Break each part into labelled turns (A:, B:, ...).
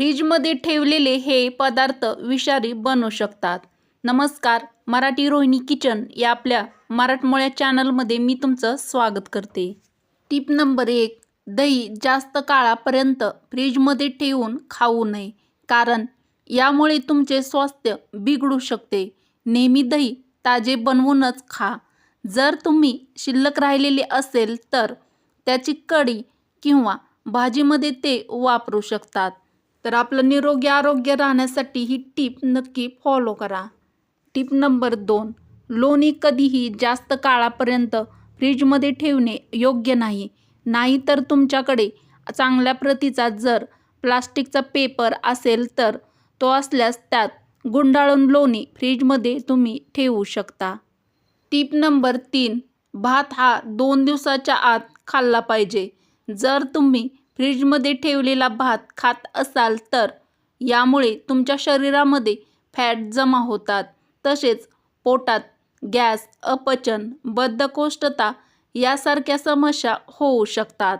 A: फ्रीजमध्ये ठेवलेले हे पदार्थ विषारी बनू शकतात. नमस्कार मराठी रोहिणी किचन या आपल्या मराठमोळ्या चॅनलमध्ये मी तुमचं स्वागत करते. टिप नंबर एक दही जास्त काळापर्यंत फ्रीजमध्ये ठेवून खाऊ नये कारण यामुळे तुमचे स्वास्थ्य बिघडू शकते. नेहमी दही ताजे बनवूनच खा. जर तुम्ही शिल्लक राहिलेले असेल तर त्याची कढी किंवा भाजीमध्ये ते वापरू शकतात. तर आपलं निरोगी आरोग्य राहण्यासाठी ही टीप नक्की फॉलो करा. टीप नंबर दोन लोणी कधीही जास्त काळापर्यंत फ्रीजमध्ये ठेवणे योग्य नाही. नाहीतर तुमच्याकडे चांगल्या प्रतीचा जर प्लास्टिकचा पेपर असेल तर तो असल्यास त्यात गुंडाळून लोणी फ्रीजमध्ये तुम्ही ठेवू शकता. टीप नंबर तीन भात हा दोन दिवसाच्या आत खाल्ला पाहिजे. जर तुम्ही फ्रीजमध्ये ठेवलेला भात खात असाल तर यामुळे तुमच्या शरीरामध्ये फॅट जमा होतात. तसेच पोटात गॅस अपचन बद्धकोष्ठता यासारख्या समस्या होऊ शकतात.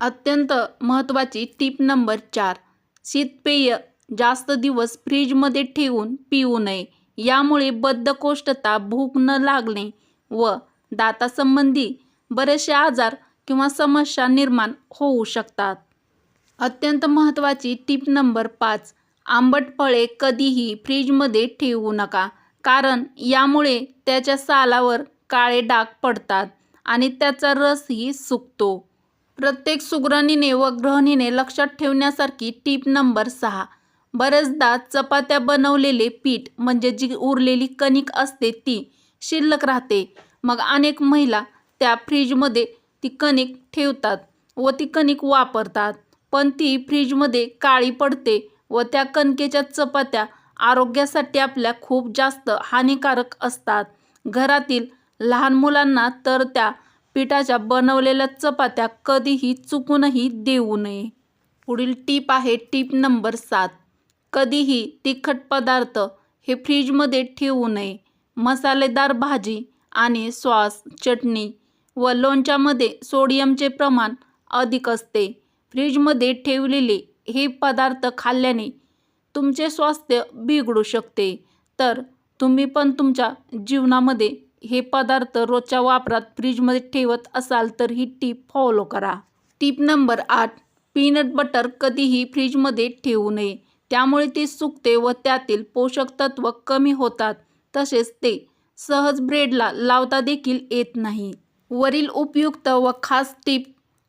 A: अत्यंत महत्त्वाची टीप नंबर चार शीतपेय जास्त दिवस फ्रीजमध्ये ठेवून पिऊ नये. यामुळे बद्धकोष्ठता भूक न लागणे व दातासंबंधी बरेचसे आजार किंवा समस्या निर्माण होऊ शकतात. अत्यंत महत्त्वाची टीप नंबर पाच आंबट फळे कधीही फ्रीजमध्ये ठेवू नका कारण यामुळे त्याच्या सालावर काळे डाग पडतात आणि त्याचा रसही सुकतो. प्रत्येक सुगरणीने व गृहिणीने लक्षात ठेवण्यासारखी टीप नंबर सहा बरेचदा चपात्या बनवलेले पीठ म्हणजे जी उरलेली कणिक असते ती शिल्लक राहते. मग अनेक महिला त्या फ्रीजमध्ये ती कणिक ठेवतात व ती कणिक वापरतात. पण ती फ्रीजमध्ये काळी पडते व त्या कणकेच्या चपात्या आरोग्यासाठी आपल्या खूप जास्त हानिकारक असतात. घरातील लहान मुलांना तर त्या पिठाच्या बनवलेल्या चपात्या कधीही चुकूनही देऊ नये. पुढील टीप आहे टीप नंबर सात. कधीही तिखट पदार्थ हे फ्रीजमध्ये ठेवू नये. मसालेदार भाजी आणि सॉस चटणी व लोणच्यामध्ये सोडियमचे प्रमाण अधिक असते. फ्रीजमध्ये ठेवलेले हे पदार्थ खाल्ल्याने तुमचे स्वास्थ्य बिघडू शकते. तर तुम्ही पण तुमच्या जीवनामध्ये हे पदार्थ रोजच्या वापरात फ्रीजमध्ये ठेवत असाल तर ही टीप फॉलो करा. टीप नंबर आठ पीनट बटर कधीही फ्रीजमध्ये ठेवू नये. त्यामुळे ते सुकते व त्यातील पोषक तत्व कमी होतात. तसेच ते सहज ब्रेडला लावता देखील येत नाही. वरील उपयुक्त व खास टिप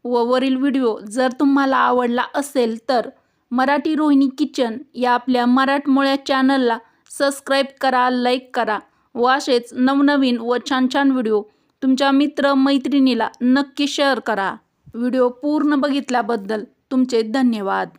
A: व वरील व्हिडिओ जर तुम्हाला आवडला असेल तर मराठी रोहिणी किचन या आपल्या मराठमोळ्या चॅनलला सबस्क्राईब करा लाईक करा व असेच नवनवीन व छान छान व्हिडिओ तुमच्या मित्र मैत्रिणीला नक्की शेअर करा. व्हिडिओ पूर्ण बघितल्याबद्दल तुमचे धन्यवाद.